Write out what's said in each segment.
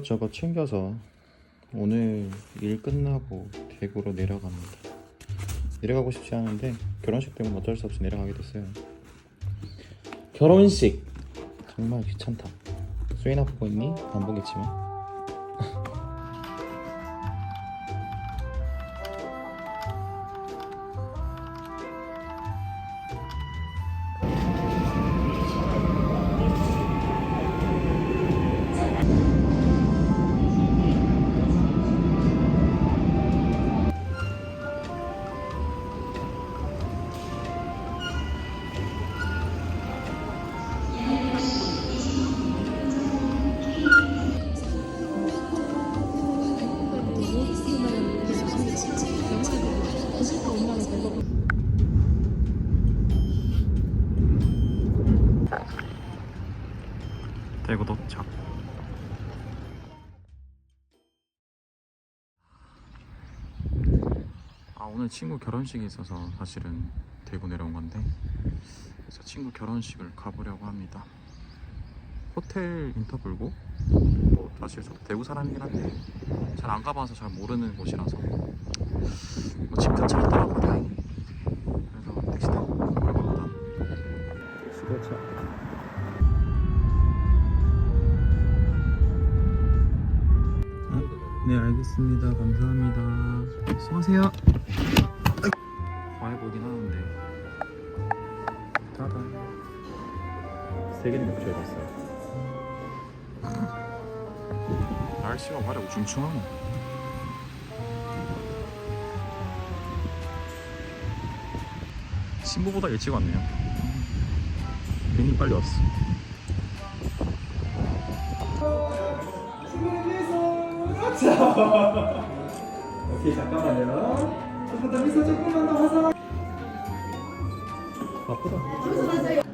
이것저것 챙겨서 오늘 일 끝나고 대구로 내려갑니다. 내려가고 싶지 않은데 결혼식 때문에 어쩔 수 없이 내려가게 됐어요. 결혼식 정말 귀찮다. 수인아 보고 있니? 안 보겠지만. 친구 결혼식이 있어서 사실은 대구 내려온 건데 그래서 친구 결혼식을 가보려고 합니다. 호텔 인터뷰고 뭐 사실 저도 대구 사람이긴 한데 잘 안 가봐서 잘 모르는 곳이라서 뭐집 근처에 있더라고 다행히 그래서 택시 타고 가보려고 합니다. 수고했죠. 네 알겠습니다 감사합니다 수고하세요 세 개는 못 줘야겠어요. 날씨가 화려 우중충하네. 신부보다 일찍 왔네요. 괜히 빨리 왔어. 오케이 잠깐만요. 조금 더 미소 조금만 더 화사. 바쁘다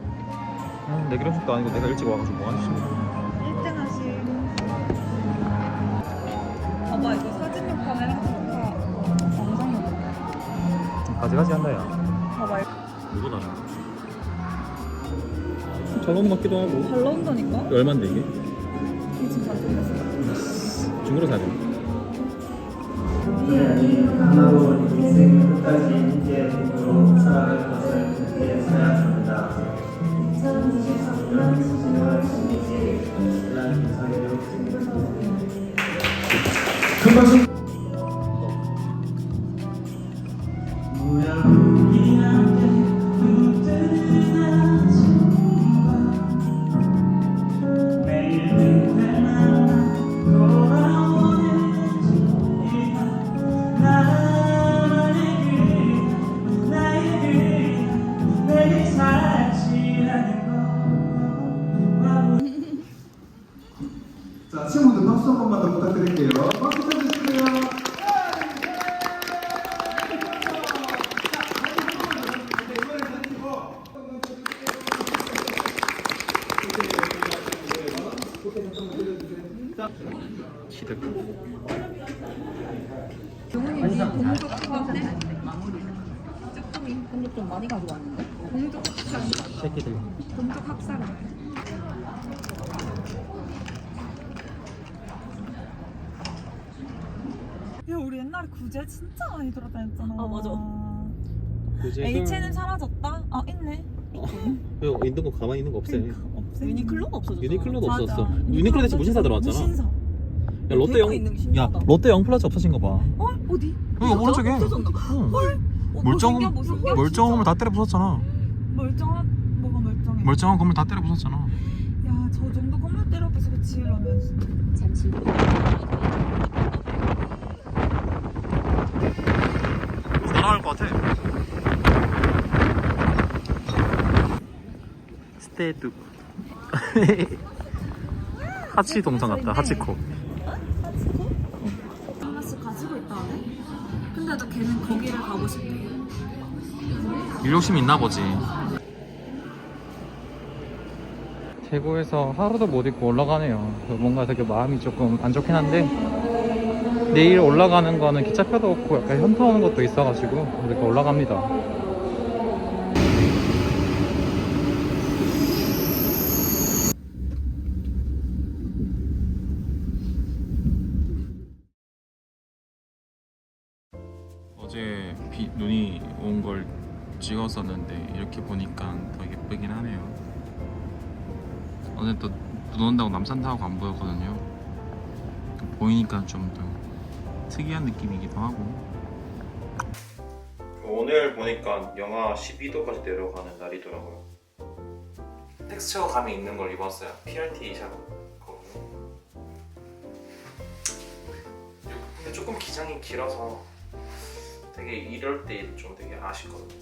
아, 내 결혼식도 아니고 내가 일찍 와가지고 뭐하지 1등 하신 봐봐 이거 사진 욕하면 행복하 영상 욕 가지가지 한다 야 봐봐 이거. 누구 나는 잘 나온 것 같기도 하고. 잘 나온다니까? 얼만데 이게? 이게 지금 반쪽이었어. 중고로 사야 되나? 하나로 인생 끝까지 금방 기득 용훈이 공족 학사인데? 조금이 공족 좀 많이 가져왔는데? 공족 학사 새끼들. 공족 학사 야 우리 옛날에 구제 진짜 많이 돌아다녔잖아. 아, 맞아. H는 사라졌다? 아 있네. 왜 있는 거 가만히 있는 거 없애 없애 유니클로가 없어졌어. 유니클로도 맞아. 없었어. 유니클로 대체 무신사 들어왔잖아. 무신사 야 롯데 영 있는 게 야 신기하다. 롯데 영플라자 없어진 거 봐 어? 어디? 여기 오른쪽에 없어졌나? 응. 어, 멀쩡 뭐 생겨, 뭐 생겨? 멀쩡한 건물 다 때려 부쉈잖아 멀쩡한 뭐가 멀쩡해 멀쩡한 건물 다 때려 부쉈잖아 야 저 정도 건물 때려 부수고 지으려면 잠시 후. 날아갈 것 같아 스테이트 하치 동상 같다 하치코 가고 싶대 일욕심 있나 보지. 대구에서 하루도 못 있고 올라가네요. 뭔가 되게 마음이 조금 안 좋긴 한데 내일 올라가는 거는 기차표도 없고 약간 현타 오는 것도 있어가지고 이렇게 올라갑니다 찍었었는데 이렇게 보니까 더 예쁘긴 하네요. 어제 또 눈 온다고 남산 타워가 안 보였거든요. 보이니까 좀 더 특이한 느낌이기도 하고. 오늘 보니까 영하 12도까지 내려가는 날이더라고요. 텍스처 감이 있는 걸 입었어요. PRT 샵 거고요. 근데 조금 기장이 길어서 되게 이럴 때 좀 되게 아쉽거든요.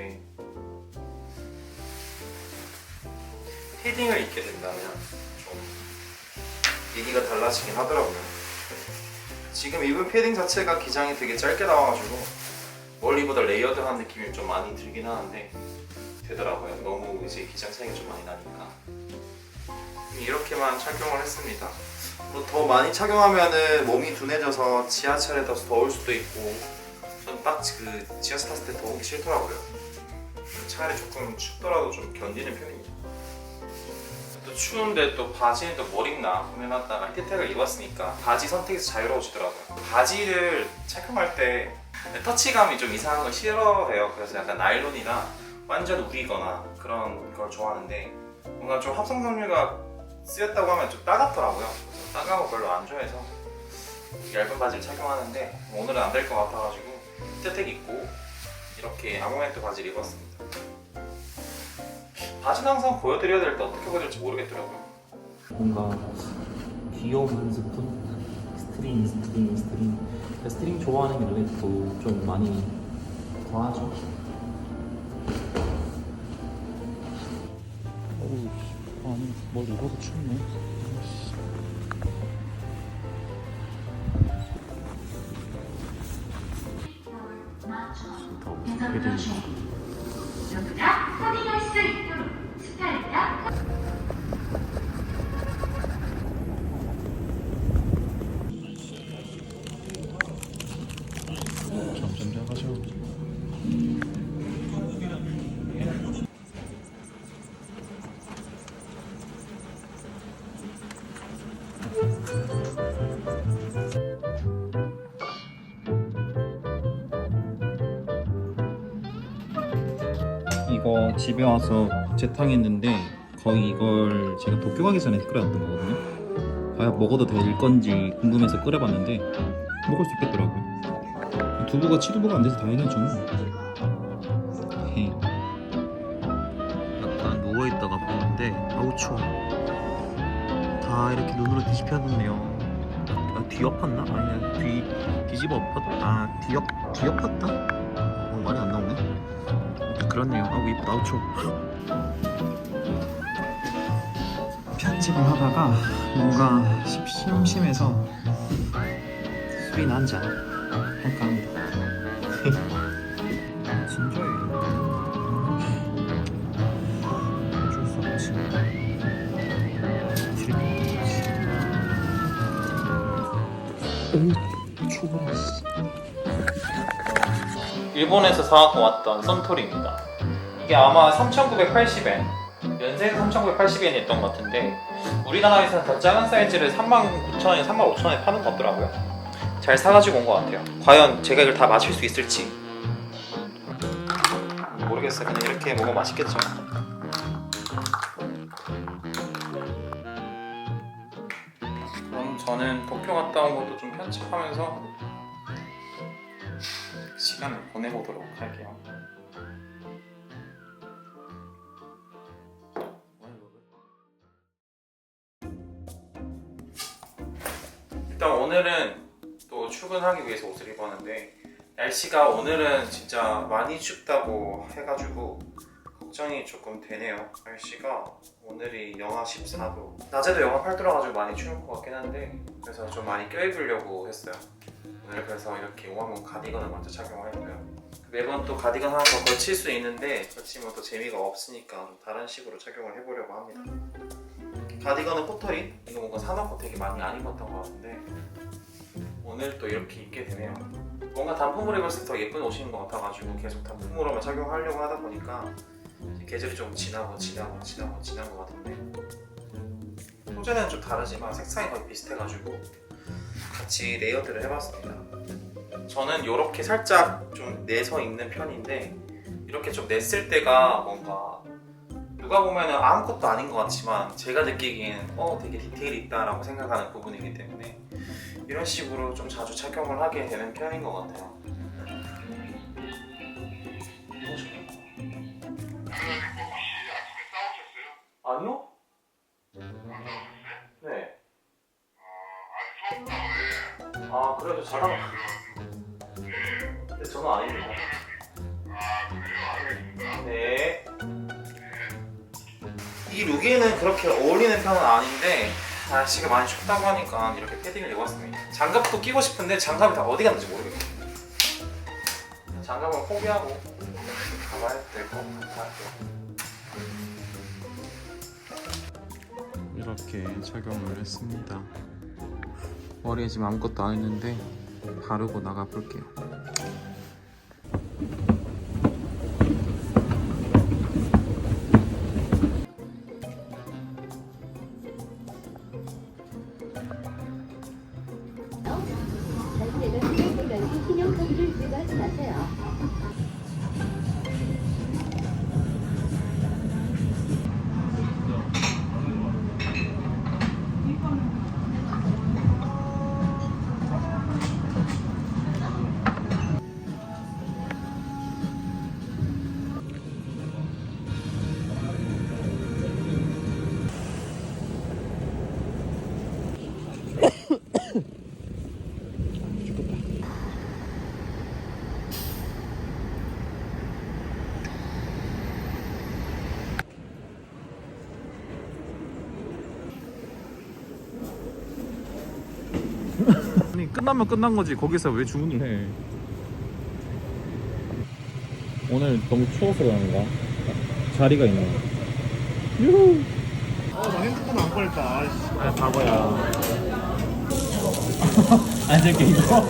근데 패딩을 입게 된다면 좀 얘기가 달라지긴 하더라고요. 지금 입은 패딩 자체가 기장이 되게 짧게 나와가지고 멀리보다 레이어드한 느낌이 좀 많이 들긴 하는데 되더라고요. 너무 이제 기장 차이가 좀 많이 나니까 이렇게만 착용을 했습니다. 뭐더 많이 착용하면은 몸이 둔해져서 지하철에 더 더울 수도 있고 전 딱 그 지하철 탔을 때게 싫더라고요. 차라리 조금 춥더라도 좀 견디는 편입니다. 또 추운데 또 바지는 또뭘 입나 고민하다가 히트텍을 입었으니까 바지 선택에서 자유로워지더라고요. 바지를 착용할 때 터치감이 좀 이상한 걸 싫어해요. 그래서 약간 나일론이나 완전 우리거나 그런 걸 좋아하는데 뭔가 좀 합성 섬유가 쓰였다고 하면 좀 따갑더라고요. 따가운 거 별로 안 좋아해서 얇은 바지를 착용하는데 오늘은 안 될 것 같아가지고 히트텍 입고 이렇게 아무멘트 바지를 입었습니다. 바지는 항상 보여드려야 될 때 어떻게 보여드릴지 모르겠더라고요. 뭔가 귀여운 한 스푼 스트링 스트링 스트링 스트링 좋아하는 멜렛도 좀 많이 좋아하죠 어우, 아니 뭘 입어도 춥네. 전부 이거 집에 와서 재탕했는데 거의 이걸 제가 도쿄 가기 전에 끓여놨던 거거든요. 과연 먹어도 될 건지 궁금해서 끓여봤는데 먹을 수 있겠더라고요. 두부가 치두부가 안 돼서 다행이죠. 헤이. 약간 누워 있다가 보는데 아우 추워. 다 이렇게 눈으로 뒤집혀졌네요. 아, 뒤엎었나? 아니야 뒤 뒤집어 엎었. 아 뒤엎 뒤엎었다? 그렇네요. 아우 이쁘다. 아우. 편집을 하다가 뭔가 심- 심심해서 술이나 한잔 할까 합니다. 진짜예요. 어쩔 수 없지. 일본에서 사갖고 왔던 썬토리입니다. 이게 아마 3,980엔, 연세에서 3,980엔이었던 것 같은데 우리나라에서는 더 작은 사이즈를 39,000원, 35,000원에 파는 것 같더라고요. 잘 사가지고 온 것 같아요. 과연 제가 이걸 다 마실 수 있을지 모르겠어요. 그냥 이렇게 먹으면 맛있겠죠. 그럼 저는 도쿄 갔다 온 것도 좀 편집하면서 시간을 보내보도록 할게요. 일단 오늘은 또 출근하기 위해서 옷을 입었는데 날씨가 오늘은 진짜 많이 춥다고 해가지고 걱정이 조금 되네요. 날씨가 오늘이 영하 14도. 낮에도 영하 8도라 가지고 많이 추울 것 같긴 한데 그래서 좀 많이 껴입으려고 했어요. 오늘 그래서 이렇게 오하몬 가디건을 먼저 착용을 했고요. 매번 또 가디건 하나 더 걸칠 수 있는데 걸치면 또 재미가 없으니까 좀 다른 식으로 착용을 해보려고 합니다. 가디건은 포터리 이거 뭔가 사놓고 되게 많이 안 입었던 것 같은데 오늘 또 이렇게 입게 되네요. 뭔가 단품으로 입었을 때 더 예쁜 옷인 것 같아가지고 계속 단품으로만 착용하려고 하다 보니까 계절이 좀 지나고 지나고 지나고 지난 것 같은데 소재는 좀 다르지만 색상이 거의 비슷해가지고 같이 레이어드를 해봤습니다. 저는 이렇게 살짝 좀 내서 입는 편인데 이렇게 좀 냈을 때가 누가 보면은 아무것도 아닌 것 같지만 제가 느끼기에는 어 되게 디테일이 있다라고 생각하는 부분이기 때문에 이런 식으로 좀 자주 착용을 하게 되는 편인 것 같아요. 아니요? 네. 아 그래도 잘하는 근데 저는 아닙니다. 네. 이 룩에는 그렇게 어울리는 편은 아닌데 날씨가 많이 춥다고 하니까 이렇게 패딩을 입었습니다. 장갑도 끼고 싶은데 장갑이 다 어디 갔는지 모르겠어요. 장갑은 포기하고 가봐야 될 것 같아요. 이렇게 착용을 했습니다. 머리에 지금 아무것도 안 했는데 바르고 나가 볼게요. 끝나면 끝난 거지 거기서 왜 주문을 해? 오늘 너무 추워서 그런가? 자리가 있나? 유후. 나 핸드폰 안 꺼냈다. 아 바보야. 안 될게 이거.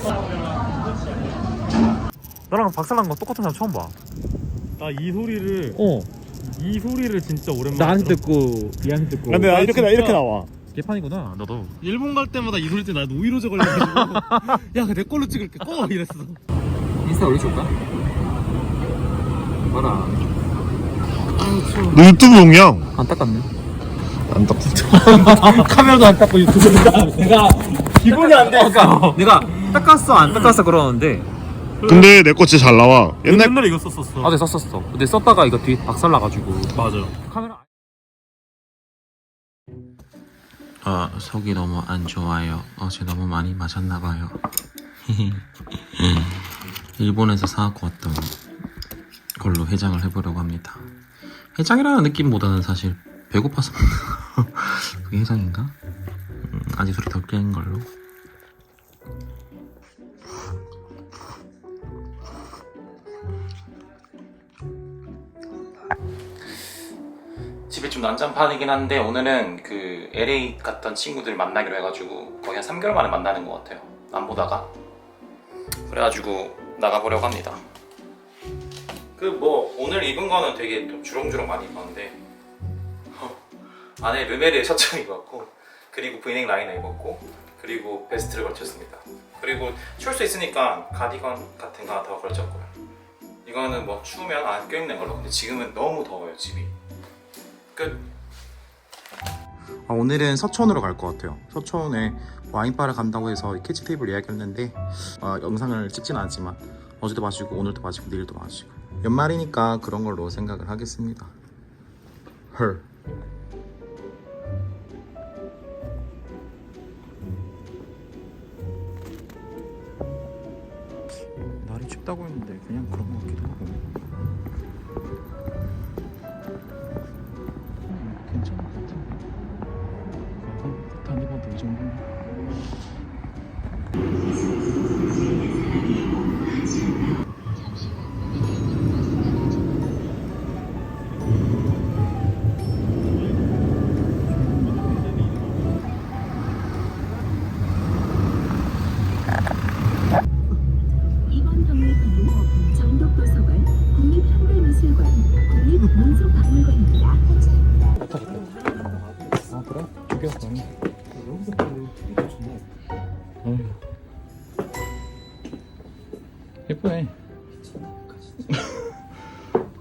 너랑 박살난 거 똑같은 사람 처음 봐. 나이 소리를 어. 이 소리를 진짜 오랜만에. 나한테 들었어. 듣고 얘한테 듣고. 근데 나 이렇게 나 진짜 이렇게 나와. 개판이구나. 너도. 일본 갈 때마다 이 소리 때나 노이로제 걸려가지고 야내 걸로 찍을게 꺼 이랬어. 인스타 올려줄까? 봐라. 너 유튜브 용량? 안 닦았네. 안 닦았어. 카메라도 안 닦고 유튜브니까 내가 기분이 안 돼. 그러니까 내가 닦았어 안 닦았어 그러는데 근데 내 거 진짜 잘 나와. 옛날 옛날에 이거 썼었어. 어제 썼었어. 근데 썼다가 이거 뒤 박살 나가지고 맞아. 카메라. 아 속이 너무 안 좋아요. 어제 너무 많이 마셨나 봐요. 일본에서 사갖고 왔던 걸로 해장을 해보려고 합니다. 해장이라는 느낌보다는 사실 배고파서 그게 해장인가? 음, 아직 소리 더깬 걸로. 집이 좀 난장판이긴 한데 오늘은 그 LA 갔던 친구들 만나기로 해가지고 거의 한 3개월 만에 만나는 것 같아요. 안 보다가 그래가지고 나가보려고 합니다. 그 뭐 오늘 입은 거는 되게 좀 주렁주렁 많이 입었는데 안에 르메르 셔츠를 입었고 그리고 브이넥 라이너 입었고 그리고 베스트를 걸쳤습니다. 그리고 추울 수 있으니까 가디건 같은 거 하나 더 걸쳤고요. 이거는 뭐 추우면 안 껴입는 걸로 근데 지금은 너무 더워요 집이. 끝. 아, 오늘은 서촌으로 갈 것 같아요. 서촌에 와인바를 간다고 해서 캐치 테이블 예약했는데 어, 영상을 찍진 않았지만 어제도 마시고 오늘도 마시고 내일도 마시고 연말이니까 그런 걸로 생각을 하겠습니다. 헐. 날이 춥다고 했는데 그냥 그런 것 같기도 하고. 정도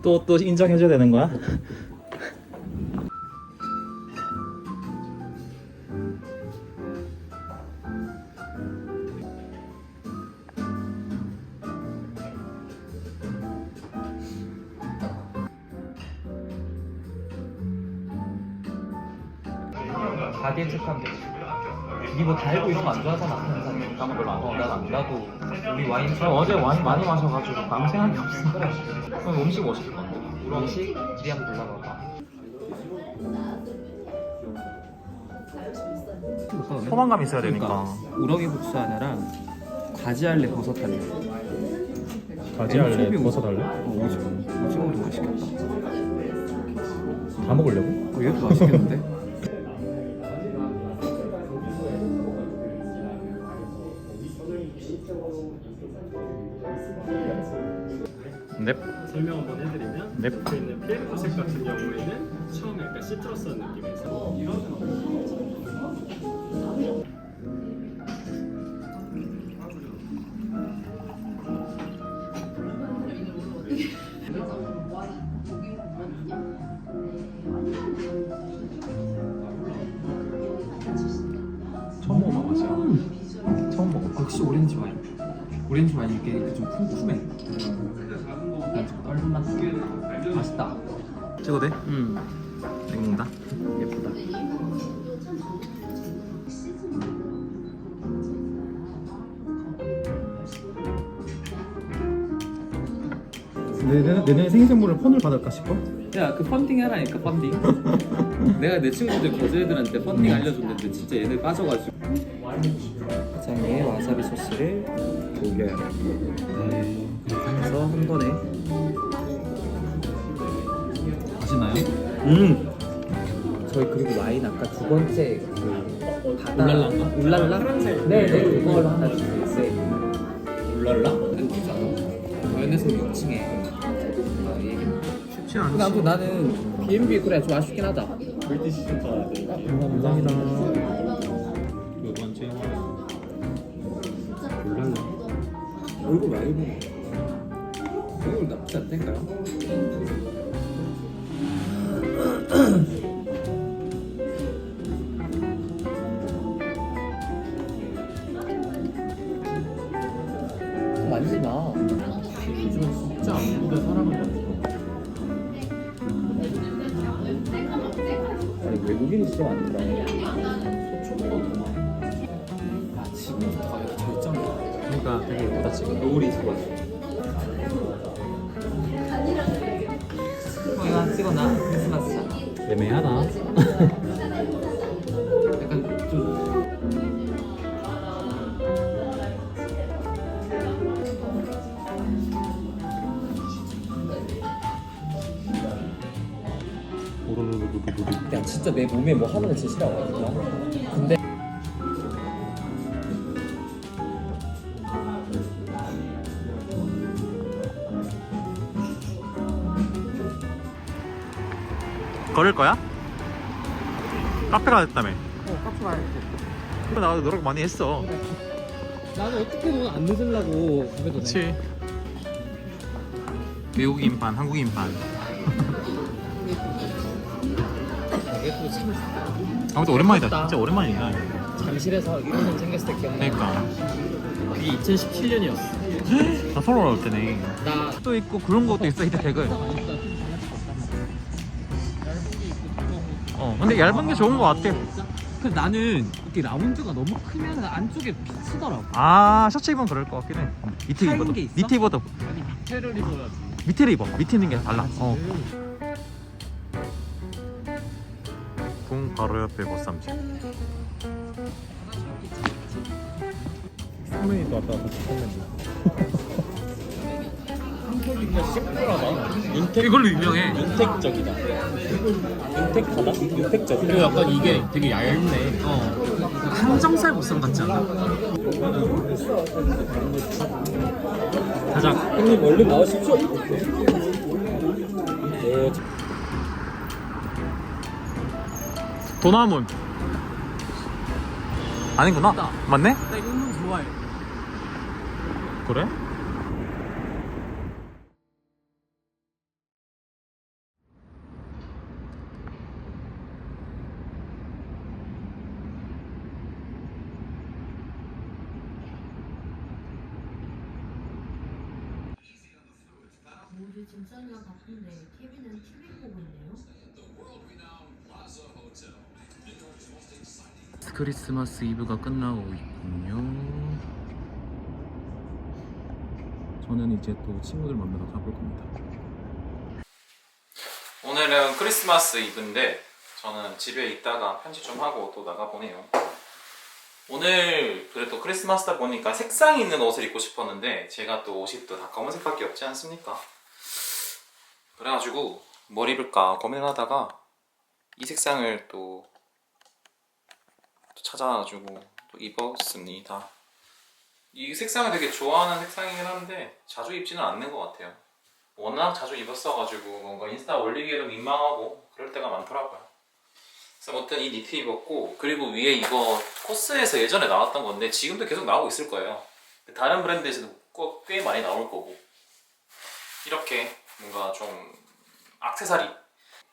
또 또 인정해줘야 되는 거야? 가게 책한 게. 이뭐 달고 거안 좋아하잖아. 감은 별로 안 어, 난 나도 우리 와인 저 어제 와인 많이 마셔가지고 아무 생각이 없어. 그럼 음식 뭐 시킬 건데? 음식 우리 한번 골라봐봐. 포만감 있어야 되니까. 우럭이 국수 하나랑 가지알레 버섯 할래. 가지할래 버섯 할래? 어, 오징어. 오징어도 맛있겠다. 다 먹으려고? 어, 얘도 맛있겠는데? 설명 한번 해드리면 넵. 여기 있는 피에르토색 같은 경우에는 처음에 약간 시트러스한 느낌에서 처음 오렌지 와인 이렇게 좀 쿰쿰해. 약간 좀 떫은 맛. 맛있다. 찍어도 돼? 폰을 받을까 싶어? 야, 그 펀딩 해라니까 펀딩. 내가 내 친구들 거제애들한테 펀딩 알려줬는데 진짜 얘네 빠져가지고. 가장에 와사비 소스를 녹여요. 네. 그래서 한 번에. 맛있나요? 음. 저희 그리고 와인 아까 두 번째 그 바다 울랄라인가? 울랄라? 네네 그걸 하나 주세요. 울랄라? 괜찮아. 연애석 6층에. 쉽지 않지. 나도 나는 B&B 그래 좀 아쉽긴 하다. 브리티시 센터 감사합니다. 두 번째 얼굴 많이 보네. 얼굴 나쁘지 않다니까요. 외국인이 진짜 많더라. 소초보다 더 많아. 아 지금부터 다 이렇게 결정이야. 그러니까 되게 예쁘다 지금. 노을이 좋아. 형이나 찍어놔 크리스마스잖아. 애매하다. 진짜 내 몸에 뭐 하는 거 진짜 싫어하거든요. 근데 걸을 거야? 카페 가야겠다며. 어 카페 가야 돼. 그래 나도 노력 많이 했어. 나는 어떻게든 안 늦으려고 그렇지. 외국인 반, 한국인 반. 예쁘고 참 아무튼 오랜만이다. 진짜 오랜만이다. 잠실에서 이런 일 생겼을 때 기억나. 그러니까 그게 2017년이었어. 나 서울 올 때네. 나 또 있고 그런 것도 있어 히트백은. 어, 근데 얇은 게 좋은 것 같아. 그 나는 이렇게 라운드가 너무 크면 안쪽에 비치더라고. 아 셔츠 입으면 그럴 것 같긴 해. 밑에 입어도 게 있어? 밑에 입어도 아니 밑에를 입어야지 밑에를 입어. 밑에 있는 게 달라. 어. 바로 옆에 보쌈집. 선배님도 왔다 갔다 선배님 이걸로 유명해. 윤택적이다 윤택하다? 윤택적 그리고 약간 이게 되게 얇네 어 항정살 보쌈 같지 않아? 가자. 형님 얼른 나오십시오. 도나문 아니구나 맞 맞네? 나 이런 거 좋아해 그래? 모두 짐 바쁜데 케빈은 TV 보고 있네요. 크리스마스 이브가 끝나고 있군요. 저는 이제 또 친구들 만나러 가볼 겁니다. 오늘은 크리스마스 이브인데 저는 집에 있다가 편집 좀 하고 또 나가 보네요. 오늘 그래도 크리스마스다 보니까 색상 있는 옷을 입고 싶었는데 제가 또 옷이 또 다 검은색밖에 없지 않습니까? 그래가지고 뭘 입을까 고민하다가 이 색상을 또또 찾아가지고 또 입었습니다. 이 색상을 되게 좋아하는 색상이긴 한데 자주 입지는 않는 것 같아요. 워낙 자주 입었어가지고 뭔가 인스타 올리기에도 민망하고 그럴 때가 많더라고요. 그래서 아무튼 이 니트 입었고 그리고 위에 이거 코스에서 예전에 나왔던 건데 지금도 계속 나오고 있을 거예요. 다른 브랜드에서도 꼭꽤 많이 나올 거고 이렇게 뭔가 좀 악세사리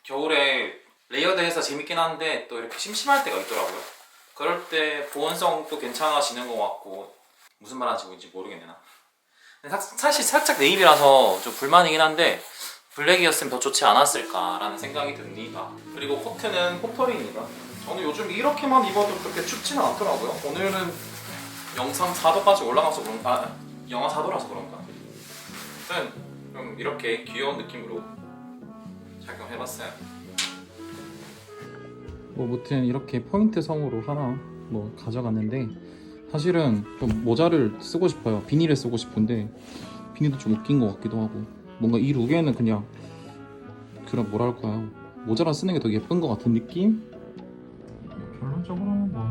겨울에 레이어드해서 재밌긴 한데 또 이렇게 심심할 때가 있더라고요. 그럴 때 보온성도 괜찮아지는 것 같고 무슨 말 하는지 모르겠네 나. 사실 살짝 네이비라서 좀 불만이긴 한데 블랙이었으면 더 좋지 않았을까라는 생각이 듭니다. 그리고 코트는 포털입니다. 저는 요즘 이렇게만 입어도 그렇게 춥지는 않더라고요. 오늘은 영상 4도까지 올라가서 그런가, 아, 영하 4도라서 그런가. 아무튼 좀 이렇게 귀여운 느낌으로 착용해봤어요. 뭐 무튼 이렇게 포인트 성으로 하나 뭐 가져갔는데 사실은 좀 모자를 쓰고 싶어요. 비닐을 쓰고 싶은데 비닐도 좀 웃긴 것 같기도 하고 뭔가 이 룩에는 그냥 그런 뭐랄까요 모자라 쓰는 게 더 예쁜 것 같은 느낌? 결론적으로는 뭐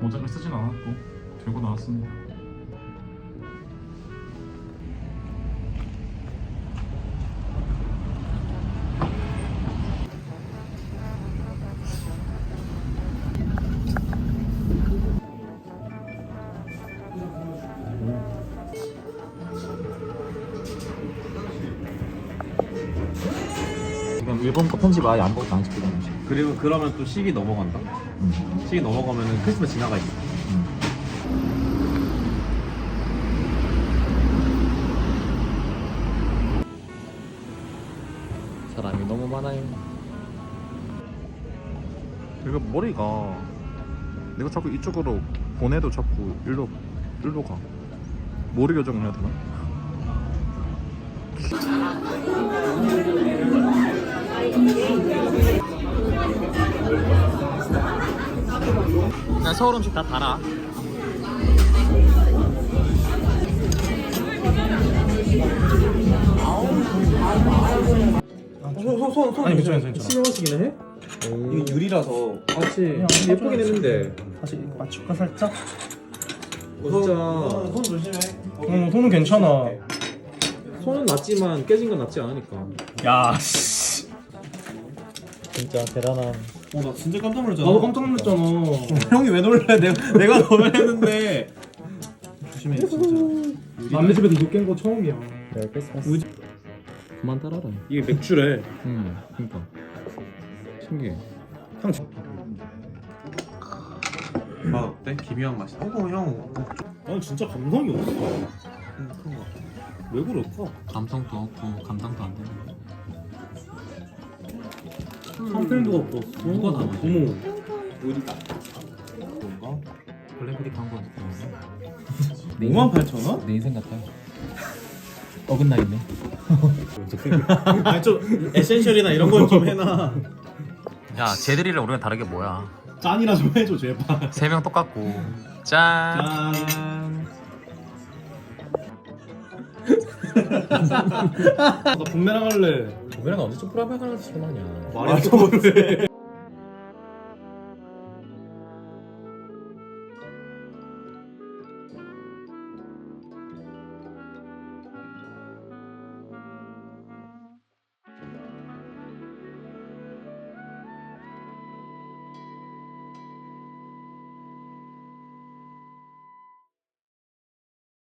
모자를 쓰진 않았고 들고 나왔습니다. 아예 아무것도 안 찍거든요. 그리고 그러면 또 시기 넘어간다. 시기 넘어가면은 크리스마스 지나가 있어. 사람이 너무 많아요. 이거 머리가 내가 자꾸 이쪽으로 보내도 자꾸 일로 일로 가. 머리 교정을 해야 되나? 난 서울 음식 다 달아. 아니 괜찮아 괜찮아. 신형식이네 해? 이게 유리라서 같이 예쁘긴 했는데 다시 맞출까 살짝? 진짜 손 조심해. 어, 손은 괜찮아. 손은 낫지만 깨진 건 낫지 않으니까. 야, 씨. 진짜 대단한. 어나 진짜 깜짝 놀랐잖아. 나도 깜짝 놀랐잖아. 형이 왜 놀래? 내가 내가 놀랬는데. 조심해 진짜. 남의 집에서 이거 깬거 처음이야. 그만 따라라. 이게 맥주래. 응, 그러니까 신기해. 맛 어때? 기묘한 맛이. 어 형. 난 진짜 감성이 없어. 그런 거. 왜 그럴까? 감성도 없고 감당도 안 되는. 선생도 없어. 누가 다 먹지? 어머. 그런가? 블랙비리 광고 같은 5만 8천 원? 내 인생 같아. 어긋나 있네. 아니 좀 에센셜이나 이런 건 좀 해놔. 야, 쟤들이랑 우리가 다르게 뭐야? 짠이나 좀 해줘 제발. 세 명 똑같고. 짠. 짠. 나 분매랑 할래. 우리랑 언제 좀 프라이팬 하는 소리 하냐? 말이 좀 못해.